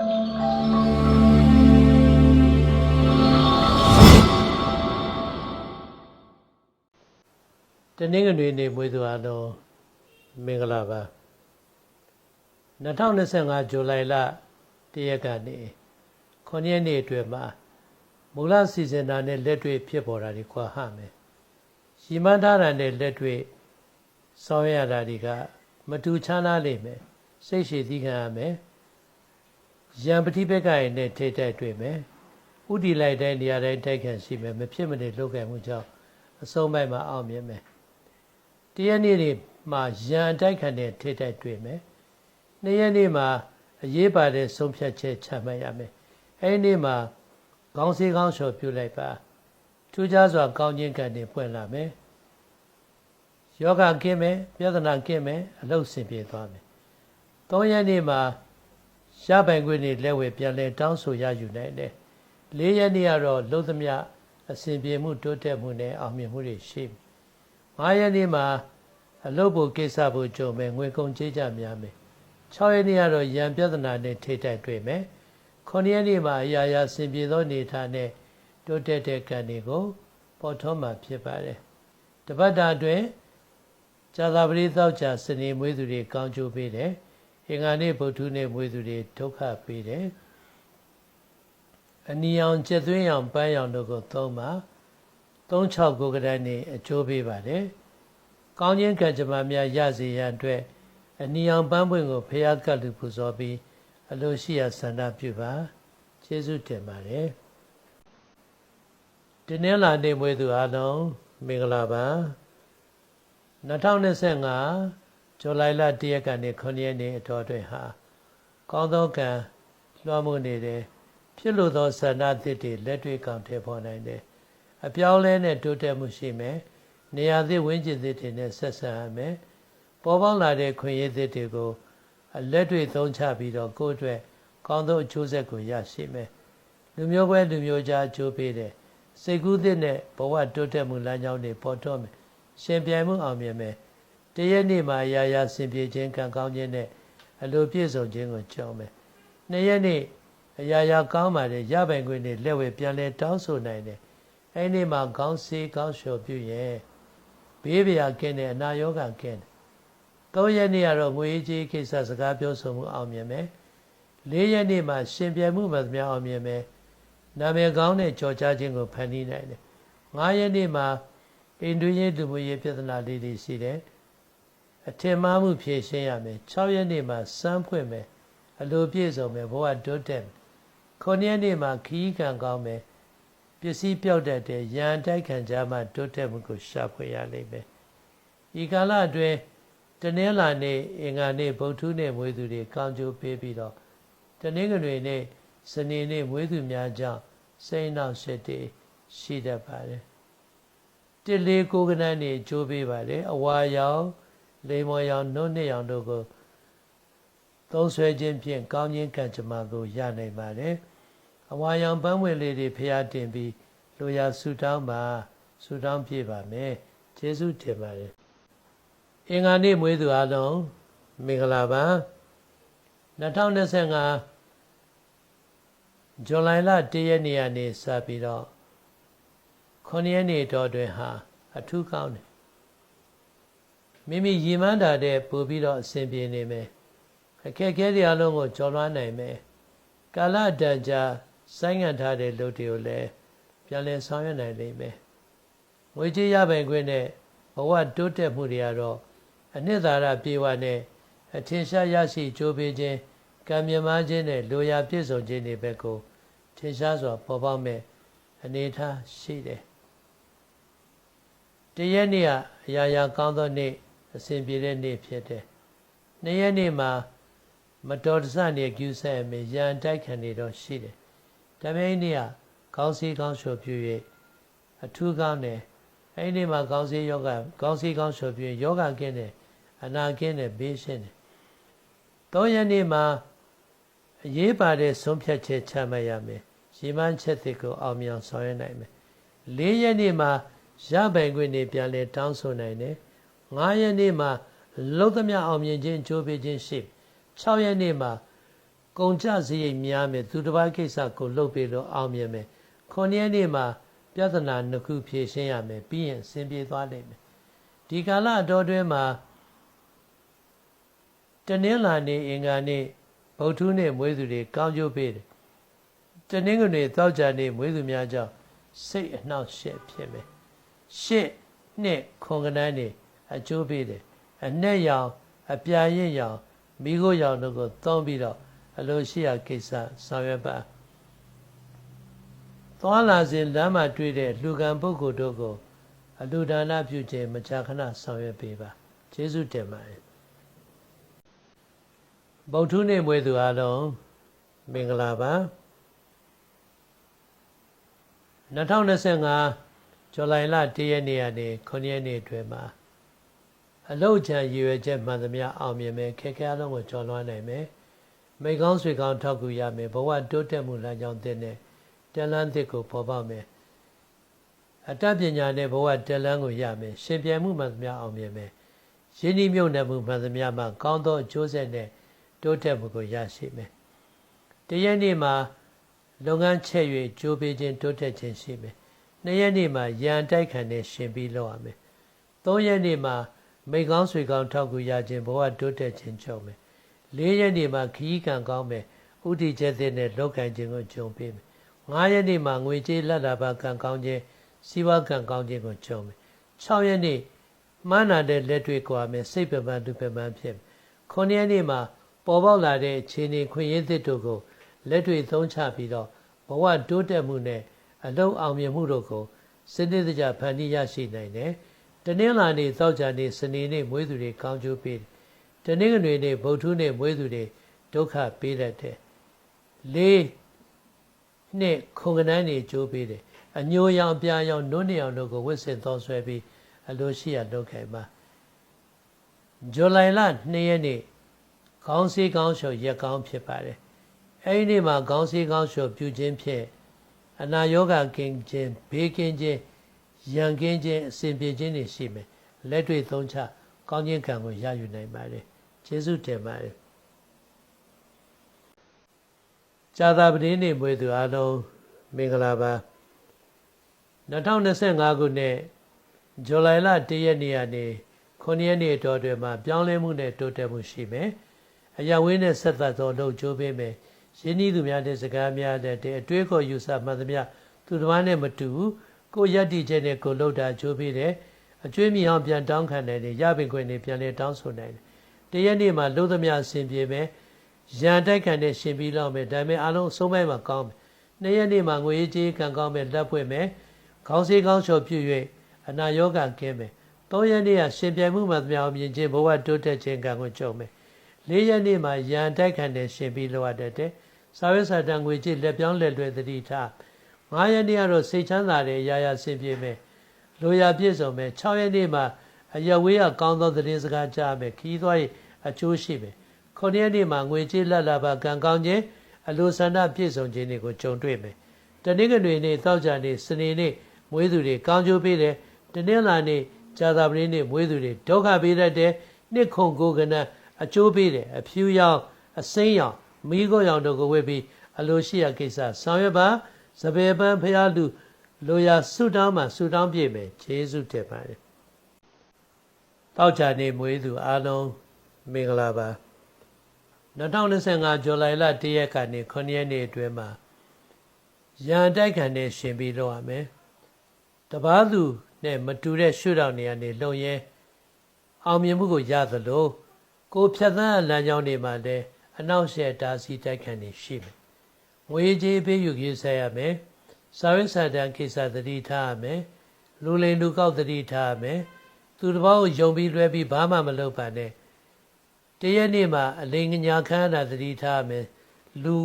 တနင်္ဂနွေနေ့မွေးသူအားလုံးမင်္ဂလာပါ2025ဇူလိုင်လတရက်ကနေ9ရက်နေ့အတွင်းမှာမူလစီစဉ်တာနဲ့လက်တွေ့ဖြစ်ပေါ်တာတွေခွာဟမယ်ရီမန်းထားတာနဲ့လက်တွေ့ဆောင်ရွက်ရတာတွေကမတူချမ်းသာလိမ့်မယ်စိတ်ရှိသီးခံရမယ် ရံပတိဘက်ကရင်နဲ့ထိတ်တိုက်တွေ့မယ်ဥတီလိုက်တိုင်းနေရာတိုင်းတိုက်ခံရှိမယ်မဖြစ်မနေလုပ်ခဲ့မှုကြောင့်အဆုံးပိုင်းမှာအောင်မြင်မယ်တရက်နေ့တွေမှာရံတိုက်ခံတဲ့ထိတ်တိုက်တွေ့မယ်နှစ်ရက်နေ့မှာအရေးပါတဲ့ဆုံးဖြတ်ချက်ချမှတ်ရမယ်အဲဒီနေ့မှာခေါင်းစည်းခေါင်းလျှော်ပြုလိုက်ပါထူးခြားစွာကောင်းခြင်းကံတွေပွင့်လာမယ်ယောဂကင်းမယ်ပြဿနာကင်းမယ်အလုတ်ဆင်ပြေသွားမယ်သုံးရက်နေ့မှာ ရပိုင်ခွင့်တွေလက်ဝဲပြန်လဲတောင်းဆိုရယူနိုင်တယ်လေးရက်နေ့ကတော့လုံးသမျှအစဉ်ပြေမှုတိုးတက်မှုနဲ့အောင်မြင်မှုတွေရှိမယ်ငါးရက်နေ့မှာအလုပ်ဖို့ကိစ္စဖို့ကြုံမယ်ငွေကုန်ကြေးကြများမယ်6ရက်နေ့ကတော့ရံပြဿနာနဲ့ထိတိုက်တွေ့မယ်9ရက်နေ့မှာအရာရာဆင်ပြေသောအနေထားနဲ့တိုးတက်တဲ့ကံတွေကိုပေါ်ထွန်းမှာဖြစ်ပါတယ်တပတ်တာအတွင်းဇာတာပရိသောက်ချာစနေမွေးသူတွေကောင်းကျိုးပေးတယ် အင်္ဂါနေ့ဗုဒ္ဓနေ့မွေးသူတွေဒုက္ခပေးတယ်အနီအောင်ကျက်သွင်းအောင်ပန်းအောင်တို့ကိုသုံးပါ36ကိုကတည်းကနေအကျိုးပေးပါတယ်ကောင်းခြင်းကံကြမ္မာများရစေရန်အတွက်အနီအောင်ပန်းပွင့်ကိုဖျားကတ်လူပူဇော်ပြီးအလိုရှိရာဆန္ဒပြုပါကျေးဇူးတင်ပါတယ်ဒီနေ့လာနေမွေးသူအားလုံးမင်္ဂလာပါ2025 ဇူလိုင်လ1ရက်ကနေ9ရက်နေ့အတော်တွင်ဟာကောင်းသောကံလွှမ်းမိုးနေတယ်ဖြစ်လို့သောဆန္ဒသစ်တွေလက်တွေ့ကောင်ထည့်ဖော်နိုင်တယ်အပြောင်းလဲနဲ့တိုးတက်မှုရှိမယ်နေရာသစ်ဝင်းကျင်သစ်တွေနဲ့ဆက်ဆံရမယ်ပေါ်ပေါက်လာတဲ့ခွင့်ရသစ်တွေကိုအလက်တွေ့သုံးချပြီးတော့ကိုယ့်အတွက်ကောင်းသောအကျိုးဆက်ကိုရရှိမယ်လူမျိုးပွဲလူမျိုးကြားအကျိုးပေးတယ်စိတ်ကူးသစ်နဲ့ဘဝတိုးတက်မှုလမ်းကြောင်းတွေပေါ်ထွန်းမယ်ရှင်ပြိုင်မှုအောင်မြင်မယ် တရက်နေ့မှာရာရာဆင်ပြေခြင်းကံကောင်းခြင်းနဲ့အလိုပြည့်စုံခြင်းကိုကြုံမယ်နှစ်ရက်နေ့အရာရာကောင်းပါတယ်ရပိုင်ခွင့်နဲ့လက်ဝဲပြန်လဲတောင်းဆိုနိုင်တယ်အဲ့ဒီမှာခေါင်းစေးခေါင်းလျှော်ပြုရဲ့ဘေးဗျာကင်းတယ်အနာရောဂါကင်းတယ်သုံးရက်နေ့ကတော့ငွေကြေးကိစ္စစကားပြောဆိုမှုအောင်မြင်မယ်လေးရက်နေ့မှာရှင်ပြိုင်မှုမှသမျှအောင်မြင်မယ်နာမည်ကောင်းတဲ့ကြော်ကြားခြင်းကိုဖန်တီးနိုင်တယ်ငါးရက်နေ့မှာအိန္ဒိယလူမျိုးရေးပြဿနာလေးတွေရှိတယ် အထင်မှားမှုဖြေရှင်းရမယ်6ရက်နေ့မှာစမ်းဖွင့်မယ်အလိုပြည့်စုံမယ်ဘဝတိုးတက်မယ်9ရက်နေ့မှာခီးခံကောင်းမယ်ပစ္စည်းပြောက်တတ်တဲ့ရန်တိုက်ခံကြမှတိုးတက်မှုကိုရှာဖွေရလိမ့်မယ်ဤကာလအတွင်းတနင်္လာနေ့အင်္ဂါနေ့ဗုဒ္ဓနေ့မွေးသူတွေကောင်းကျိုးပေးပြီးတော့တနင်္ဂနွေနေ့စနေနေ့မွေးသူများကြောင့်စိတ်နှောက်ရှက်တွေရှိတတ်ပါတယ်တိလေးကိုကနန်းနေကြိုးပေးပါတယ်အဝါရောင် လေမော်ရောင်နှုတ်နှစ်ရောင်တို့ကိုသုံးဆွဲခြင်းဖြင့်ကောင်းခြင်းကံကြမ္မာကိုရနိုင်ပါတယ်အဝါရောင်ပန်းဝင်လေးတွေဖျားတင်ပြီးလိုရာဆူတောင်းပါဆူတောင်းပြပါမယ်ကျေးဇူးတင်ပါတယ်အင်္ဂါနေ့မွေးသူအားလုံးမင်္ဂလာပါ2025ဇူလိုင်လ1ရက်နေ့ကနေစပြီးတော့9ရက်နေ့တော့တွင်ဟာအထူးကောင်းတယ် မိမိရည်မှန်းတာတဲ့ပို့ပြီးတော့အဆင်ပြေနေမယ်အခက်အခဲတွေအလုံးကိုကျော်လွှားနိုင်မယ်ကာလတန်ကြာဆိုင်းငံ့ထားတဲ့လုပ်တွေကိုလည်းပြန်လည်ဆောင်ရွက်နိုင်လိမ့်မယ်ငွေကြေးရပိုင်ခွင့်နဲ့ဘဝတိုးတက်မှုတွေကတော့အနှစ်သာရပြေဝနဲ့အထင်ရှားရရှိကြိုးပေးခြင်းကံမြမခြင်းနဲ့လိုရာပြည့်စုံခြင်းတွေဘက်ကိုထင်ရှားစွာပေါ်ပေါက်မဲ့အနေအထားရှိတယ်တရက်နေ့ကအရာရာကောင်းသောနေ့ အစဉ်ပြေတဲ့နေ့ဖြစ်တယ်နှစ်ရက်နေ့မှာမတော်တဆနေကျူးဆက်မယ်ရန်တိုက်ခံနေတော့ရှိတယ်တမိန်နေ့ကခေါင်းစည်းခေါင်းလျှော်ပြ၍အထူးကောင်းတယ်အဲ့ဒီမှာခေါင်းစည်းယောဂခေါင်းစည်းခေါင်းလျှော်ပြယောဂကင်းတယ်အနာကင်းတယ်ဘေးရှင်းတယ်သုံးရက်နေ့မှာအရေးပါတဲ့ဆုံးဖြတ်ချက်ချမှတ်ရမယ်ရည်မှန်းချက်တွေကိုအောင်မြင်ဆောင်ရွက်နိုင်မယ်လေးရက်နေ့မှာရပိုင်ခွင့်နေပြန်လဲတောင်းဆိုနိုင်တယ် ၅ရက်နေ့မှာလုံးသမျှအောင်မြင်ခြင်းကြိုးပေးခြင်းရှိ6ရက်နေ့မှာကုံကြစရိတ်များမယ်သူတစ်ပါးကိစ္စကိုလုပ်ပြီးတော့အောင်မြင်မယ်ခုနှစ်ရက်နေ့မှာပြဿနာနှစ်ခုဖြေရှင်းရမယ်ပြီးရင်အဆင်ပြေသွားလိမ့်မယ်ဒီကာလအတော်တွင်းမှာတနင်္လာနေ့အင်္ဂါနေ့ဗုဒ္ဓနေ့မွေးသူတွေကောင်းကျိုးပေးတယ်တနင်္ဂနွေသောကြာနေ့မွေးသူများကြောင့်စိတ်အနှောက်အယှက်ဖြစ်မယ်ရှစ်နှစ်ခွန်ကနန်းနေ အကျိုးပေးတယ်အနက်ရောင်အပြာရင့်ရောင်မိခိုးရောင်တို့ကိုသုံးပြီးတော့အလိုရှိရာကိစ္စဆောင်ရွက်ပါသွားလာစဉ်လမ်းမှာတွေ့တဲ့လူကံပုဂ္ဂိုလ်တို့ကို အလူဒါနပြုခြင်းမကြာခဏဆောင်ရွက်ပေးပါကျေးဇူးတင်ပါတယ်ဗုဒ္ဓနေ့မွေးသူအားလုံးမင်္ဂလာပါ2025ဇူလိုင်လ1ရက်နေ့ကနေ9ရက်နေ့အတွင်းမှာ အလောက်ချံရည်ရွယ်ချက်မှန်သမျှအောင်မြင်မယ်ခက်ခဲအလုံးကိုကျော်လွှားနိုင်မယ်မိကောင်းဆွေကောင်းထောက်ကူရမယ်ဘဝတိုးတက်မှုလမ်းကြောင်းတဲ့နဲ့တလန်းသစ်ကိုပေါ်ပေါက်မယ်အတတ်ပညာနဲ့ဘဝတလန်းကိုရမယ်ရှင်ပြိုင်မှုမှန်သမျှအောင်မြင်မယ်ရင်းနှီးမြုပ်နှံမှုမှန်သမျှမှာကောင်းသောအကျိုးဆက်နဲ့တိုးတက်မှုကိုရရှိမယ်တရက်နေ့မှာလုပ်ငန်းချက်၍ကြိုးပေးခြင်းတိုးတက်ခြင်းရှိမယ်နှစ်ရက်နေ့မှာရန်တိုက်ခံနဲ့ရှင်ပြီးလုပ်ရမယ်သုံးရက်နေ့မှာ မိကောင်းဆွေကောင်းထောက်ကူရခြင်းဘဝတိုးတက်ခြင်းကြုံမယ်လေးရက်နေ့မှာခီးကံကောင်းမယ်ဥတီချက်တဲ့နဲ့လောက်ကံခြင်းကိုကြုံပေးမယ်ငါးရက်နေ့မှာငွေကြေးလက်လာပါကံကောင်းခြင်းစီးပွားကံကောင်းခြင်းကိုကြုံမယ်6ရက်နေ့မှန်းနာတဲ့လက်တွေ့ကွာမယ်စိတ်ပပန်းသူပပန်းဖြစ်မယ်9ရက်နေ့မှာပေါ်ပေါက်လာတဲ့ခြေနေခွင့်ရည်သစ်တို့ကိုလက်တွေ့သုံးချပြီးတော့ဘဝတိုးတက်မှုနဲ့အလုံးအောင်မြင်မှုတို့ကိုစနစ်တကျဖန်တီးရရှိနိုင်တယ်။ တနင်္လာနေ့သောကြာနေ့စနေနေ့မွေးသူတွေကောင်းကျိုးပေးတယ်။တနင်္ဂနွေနေ့ဗုဒ္ဓနေ့မွေးသူတွေဒုက္ခပေးတတ်တယ်။လေးနှစ်ခုံကနန်းနေကျိုးပေးတယ်။အညိုရောင်ပြာရောင်နုံးနေအောင်တို့ကိုဝစ်စင်သောဆွဲပြီးအလိုရှိရလုပ်ခိုင်ပါ။ဇူလိုင်လ2ရက်နေ့ခေါင်းစည်းကောင်းလျှော်ရက်ကောင်းဖြစ်ပါတယ်။အဲဒီနေ့မှာခေါင်းစည်းကောင်းလျှော်ပြုခြင်းဖြင့်အနာယောဂကင်းခြင်းဘေးကင်းခြင်း ရန်ကင်းခြင်းအစဉ်ပြေခြင်းတွေရှိမယ်။လက်တွေ့သုံးချကောင်းခြင်းကံကိုရယူနိုင်ပါတယ်။ကျေးဇူးတင်ပါတယ်။ဇာတာပတိနေ့မွေးသူအားလုံးမင်္ဂလာပါ2025ခုနှစ်ဇူလိုင်လ1ရက်နေ့ကနေ9ရက်နေ့အတော်တွင်မှာပြောင်းလဲမှုနဲ့တိုးတက်မှုရှိမယ်။အရာဝင်းနဲ့ဆက်သက်သောလှုပ်ကြိုးပေးမယ်ရင်းနှီးသူများတဲ့စကားများတဲ့အတွေးခေါ်ယူဆမှန်သမျှသူတစ်ပါးနဲ့မတူဘူး ကိုယက်တီချက်နဲ့ကိုလှုပ်တာကြိုးပေးတယ်အကျွေးမြအောင်ပြန်တောင်းခံနိုင်တယ်ရပင်ခွင့်နဲ့ပြန်လဲတောင်းဆိုနိုင်တယ်တရက်နေ့မှာလှုပ်သမျှအစဉ်ပြေမယ်ရန်တိုက်ခံနဲ့ရှင်ပြီးလောက်မယ်ဒါပေမဲ့အားလုံးအဆုံးပိုင်းမှာကောင်းမယ်နှစ်ရက်နေ့မှာငွေကြေးကံကောင်းမယ်လက်ဖွဲ့မယ်ခေါင်းစည်းကောင်းလျှော်ပြည့်၍အနာရောဂါကင်းမယ်သုံးရက်နေ့ကရှင်ပြိုင်မှုမှသမျှအောင်မြင်ခြင်းဘဝတိုးတက်ခြင်းကံကိုကြုံမယ်လေးရက်နေ့မှာရန်တိုက်ခံတဲ့ရှင်ပြီးလောက်ရတဲ့စာရွက်စာတမ်းငွေကြေးလက်ပြောင်းလက်လွယ်သတိထား ၅ရက်နေ့ကတော့စိတ်ချမ်းသာတဲ့ရာရာဆင်ပြေမယ်လိုရာပြည့်စုံမယ်၆ရက်နေ့မှာအရဝေးကကောင်းသောသတင်းစကားကြားမယ်ခီးသွားရင်အကျိုးရှိမယ်ခုနှစ်ရက်နေ့မှာငွေကြေးလက်လာပါကံကောင်းခြင်းအလိုဆန္ဒပြည့်စုံခြင်းတွေကိုကြုံတွေ့မယ်တနင်္ဂနွေနေ့တောက်ကြနေ့စနေနေ့မွေးသူတွေကောင်းကျိုးပေးတယ်တနင်္လာနေ့ဇာတာပတိနေ့မွေးသူတွေဒုက္ခပေးတတ်တယ်နှစ်ခုကိုကနန်းအကျိုးပေးတယ်အဖြူရောင်အစိမ်းရောင်မိခိုးရောင်တို့ကိုဝေပြီးအလိုရှိရာကိစ္စဆောင်ရွက်ပါ စပယ်ပန်းဖျားလူလိုရာဆုတောင်းမှဆုတောင်းပြည့်မယ်ခြေဆုတက်ပါတယ်တောက်ချာနေမွေးသူအားလုံးမင်္ဂလာပါ2025ဇူလိုင်လ1ရက်ကနေ9ရက်နေ့အတွင်းမှာရန်တိုက်ခံနဲ့ရှင်ပြီးတော့ရမယ်တပားသူနဲ့မတူတဲ့ရှုထောင့်နေရာနေလုံရဲအောင်မြင်မှုကိုရသလိုကိုဖြတ်သန်းလမ်းကြောင်းတွေမှာလည်းအနောက်ရှက်တာစီတိုက်ခံနေရှိမယ်။ ငွေကြေးပေးယူရေးဆက်ရမယ်။စာရေးစာတမ်းကိစ္စသတိထားရမယ်။လူလိန်လူကောက်သတိထားရမယ်။သူတစ်ပါးကိုယုံပြီးလွဲပြီးဘာမှမလုပ်ပါနဲ့။တရက်နေ့မှာအလိန်ညာခမ်းတာသတိထားရမယ်။လူ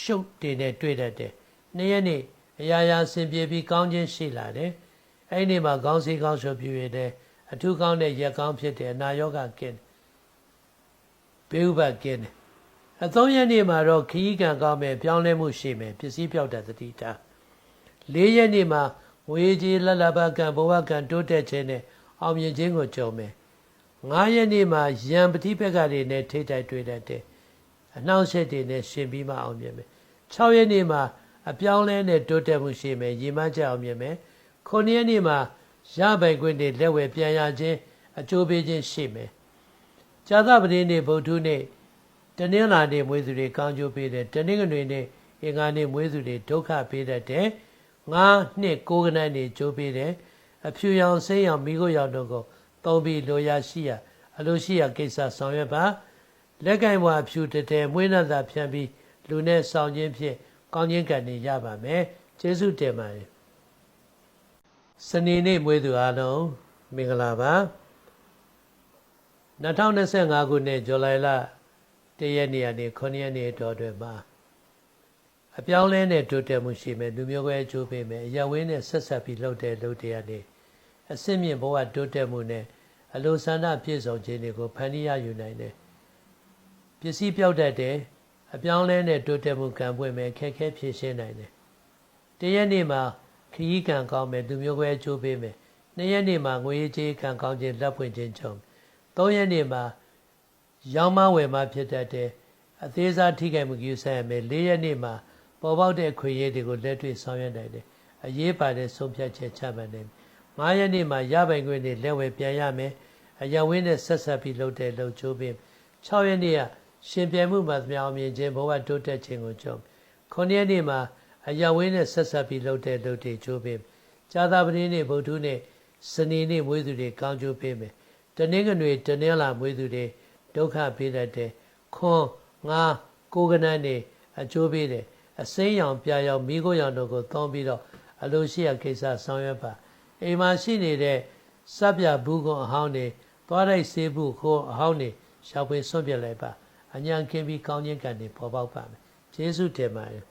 ရှုပ်တင်နဲ့တွေ့တတ်တယ်။နေ့ရက်နေ့အရာရာဆင်ပြေပြီးကောင်းခြင်းရှိလာတယ်။အဲ့ဒီနေ့မှာခေါင်းစည်းကောင်းရှုပ်ပြည့်ရတဲ့အထူးကောင်းတဲ့ရက်ကောင်းဖြစ်တဲ့အနာရောဂါကင်းဘေးဥပကင်းတယ် အသုံးရက်နေ့မှာတော့ခီးကံကောင်းမယ်ပြောင်းလဲမှုရှိမယ်ပစ္စည်းပြောက်တဲ့သတိထားလေးရက်နေ့မှာဝေကြီးလလဘကံဘဝကံတိုးတက်ခြင်းနဲ့အောင်မြင်ခြင်းကိုကြုံမယ်ငါးရက်နေ့မှာယံပတိပက္ခတွေနဲ့ထိတ်တိုက်တွေ့တတ်တယ်အအနှောင့်အယှက်တွေနဲ့ရှင်ပြီးမှအောင်မြင်မယ်6ရက်နေ့မှာအပြောင်းလဲနဲ့တိုးတက်မှုရှိမယ်ရည်မှန်းချက်အောင်မြင်မယ်9ရက်နေ့မှာရပိုင်ခွင့်တွေလက်ဝယ်ပြန်ရခြင်းအကျိုးပေးခြင်းရှိမယ်ဇာသပတိနေ့ဗုဒ္ဓနေ့ တနင်္လာနေ့မွေးသူတွေကောင်းကျိုးပေးတယ်တနင်္ဂနွေနေ့အင်္ဂါနေ့မွေးသူတွေဒုက္ခပေးတတ်တယ်ငါးနှစ်ကိုးကနန်းနေကျိုးပေးတယ်အဖြူရောင်စိမ်းရောင်မိခိုးရောင်တို့ကိုသုံးပြီးလိုရာရှိရအလိုရှိရကိစ္စဆောင်ရွက်ပါလက်ကင်ဘွားဖြူတတဲမွေးနှံသာဖြန့်ပြီးလူနဲ့ဆောင်ခြင်းဖြင့်ကောင်းခြင်းကံတွေရပါမယ်ကျေးဇူးတင်ပါတယ်စနေနေ့မွေးသူအားလုံးမင်္ဂလာပါ2025ခုနှစ်ဇူလိုင်လ 1ရက်နေ့ကနေ9ရက်နေ့တော်တွင်မှာအပြောင်းလဲနဲ့တိုးတက်မှုရှိမယ်လူမျိုးကွဲအကျိုးပေးမယ်အရဝင်းနဲ့ဆက်ဆက်ပြီးလှုပ်တဲ့လှုပ်တဲ့ကနေအစင့်မြင့်ဘဝတိုးတက်မှုနဲ့အလိုဆန္ဒပြည့်စုံခြင်းတွေကိုဖန်တီးရယူနိုင်တယ်ပစ္စည်းပြောက်တတ်တယ်အပြောင်းလဲနဲ့တိုးတက်မှုကံပွင့်မယ်ခက်ခဲဖြည့်ရှင်းနိုင်တယ်တရက်နေ့မှာခရီးကံကောင်းမယ်လူမျိုးကွဲအကျိုးပေးမယ်နှစ်ရက်နေ့မှာငွေကြေးကံကောင်းခြင်းလက်ဖွင့်ခြင်းချုံသုံးရက်နေ့မှာ ရောင်းမဝယ်မဖြစ်တတ်တယ်အသေးစားထိခိုက်မှုယူဆရမယ်၄ရက်နေ့မှာပေါ်ပေါက်တဲ့ခွေရည်တွေကိုလက်တွေ့ဆောင်ရွက်နိုင်တယ်။အရေးပါတဲ့ဆုံးဖြတ်ချက်ချမှတ်နိုင်တယ်။၅ရက်နေ့မှာရပိုင်ခွင့်တွေလက်ဝယ်ပြန်ရမယ်။အရဝင်းနဲ့ဆက်ဆက်ပြီးလုပ်တဲ့လုပ်ချိုးပြီး၆ရက်နေ့ကရှင်ပြိုင်မှုမှာသမျှအောင်မြင်ခြင်းဘဝတိုးတက်ခြင်းကိုကြုံ။9ရက်နေ့မှာအရဝင်းနဲ့ဆက်ဆက်ပြီးလုပ်တဲ့လုပ်တွေချိုးပြီးဇာတာပတိနေ့ဗုဒ္ဓနေ့စနေနေ့မွေးသူတွေကောင်းကျိုးပေးမယ်။တနင်္ဂနွေတနင်္လာမွေးသူတွေ ဒုက္ခပေးတတ်တဲ့ခွန်ငါကိုကနန်းနေအကျိုးပေးတယ်။အစိမ်းရောင်ပြာရောင်မိခိုးရောင်တို့ကိုသုံးပြီးတော့အလိုရှိရကိစ္စဆောင်ရွက်ပါအိမ်မှာရှိနေတဲ့စပ်ပြဘူးကွန်အဟောင်းတွေသွားလိုက်ဆေးဘူးခိုးအဟောင်းတွေရှောက်ပွေဆွန့်ပြစ်လိုက်ပါအညာကင်းပြီးကောင်းခြင်းကံတွေပေါ်ပေါက်ပါမယ်ကျေးဇူးတင်ပါတယ်